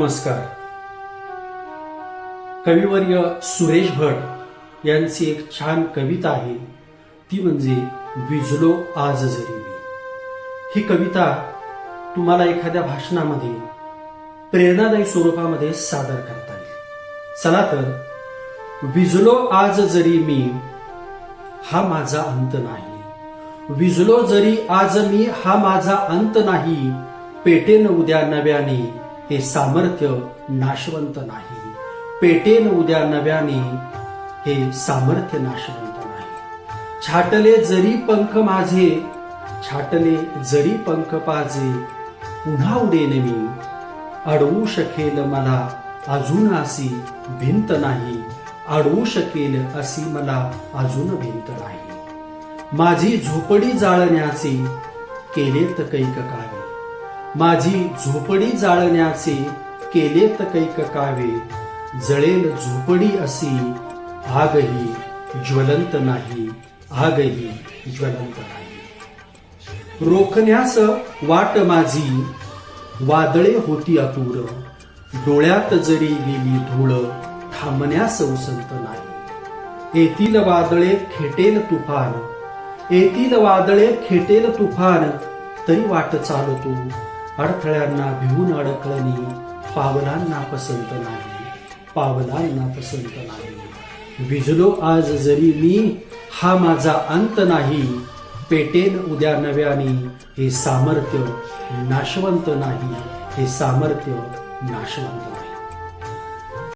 नमस्कार. कविवर्य सुरेश भट यांची एक छान कविता आहे. ती म्हणजे विजलो आज जरी मी. ही कविता तुम्हाला एखाद्या भाषणामध्ये प्रेरणादायी स्वरूपामध्ये सादर करता येईल. चला तर विजलो आज जरी मी हा माझा अंत नाही. विजलो जरी आज मी हा माझा अंत नाही. पेटेन उद्या नव्याने हे सामर्थ्य नाशवंत नाही. पेटेन उद्या नव्याने हे सामर्थ्य नाशवंत नाही. छाटले जरी पंख माझे छाटले जरी पंख पाजे पुन्हा उडेन मी. अडवू शकेल मला अजून अशी भिंत नाही. अडवू शकेल अशी मला अजून भिंत नाही. माझी झोपडी जाळण्याचे केलेत कैक कावे माझी झोपडी जाळण्याचे केले कैक कावे जळेल झोपडी अशी आगही ज्वलंत नाही आगही ज्वलंत नाही. रोखण्यास वाट माझी वादळे होती अतुर डोळ्यात जरी गेली धूळ थांबण्यास उसंत नाही. येतील वादळे खेटेल तुफान येतील वादळे खेटेल तुफान तरी वाट चालतो अडथळ्यांना भिवून अडकळणी पावलांना पसंत नाही पावलांना पसंत नाही. विजलो आज जरी मी हा माझा अंत नाही. पेटेन उद्या नव्याने हे सामर्थ्य नाशवंत नाही हे सामर्थ्य नाशवंत नाही.